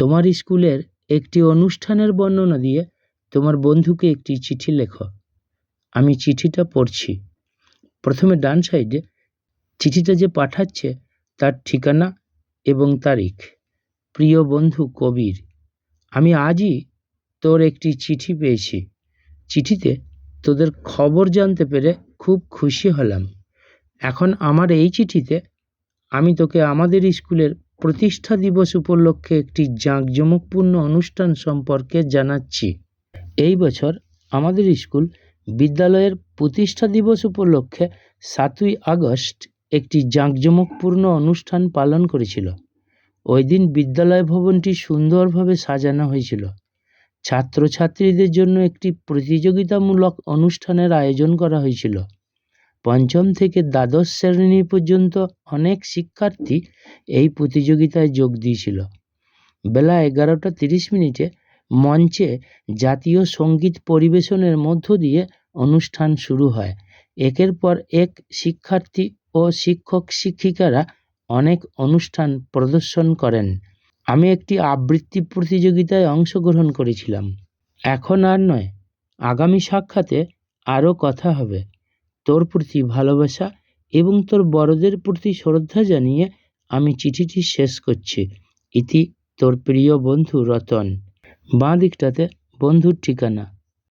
তোমার স্কুলের একটি অনুষ্ঠানের বর্ণনা দিয়ে তোমার বন্ধুকে একটি চিঠি লেখো। আমি চিঠিটা পড়ছি। প্রথমে ডান সাইডে চিঠিটা যে পাঠাচ্ছে তার ঠিকানা এবং তারিখ। প্রিয় বন্ধু কবির, আমি আজই তোর একটি চিঠি পেয়েছি। চিঠিতে তোদের খবর জানতে পেরে খুব খুশি হলাম। এখন আমার এই চিঠিতে আমি তোকে আমাদের স্কুলের প্রতিষ্ঠা দিবস উপলক্ষে একটি জাঁকজমকপূর্ণ অনুষ্ঠান সম্পর্কে জানাচ্ছি। এই বছর আমাদের স্কুল বিদ্যালয়ের প্রতিষ্ঠা দিবস উপলক্ষে সাতই আগস্ট একটি জাঁকজমকপূর্ণ অনুষ্ঠান পালন করেছিল। ওই দিন বিদ্যালয় ভবনটি সুন্দরভাবে সাজানো হয়েছিল। ছাত্রছাত্রীদের জন্য একটি প্রতিযোগিতামূলক অনুষ্ঠানের আয়োজন করা হয়েছিল। পঞ্চম থেকে দ্বাদশ শ্রেণি পর্যন্ত অনেক শিক্ষার্থী এই প্রতিযোগিতায় যোগ দিয়েছিল। বেলা এগারোটা তিরিশ মিনিটে মঞ্চে জাতীয় সংগীত পরিবেশনের মধ্য দিয়ে অনুষ্ঠান শুরু হয়। একের পর এক শিক্ষার্থী ও শিক্ষক শিক্ষিকারা অনেক অনুষ্ঠান প্রদর্শন করেন। আমি একটি আবৃত্তি প্রতিযোগিতায় অংশগ্রহণ করেছিলাম। এখন আর নয়, আগামী সাক্ষাতে আরও কথা হবে। তোর প্রতি ভালোবাসা এবং তোর বড়দের প্রতি শ্রদ্ধা জানিয়ে আমি চিঠিটি শেষ করছি। ইতি তোর প্রিয় বন্ধু রতন। বাঁ দিকটাতে বন্ধুর ঠিকানা।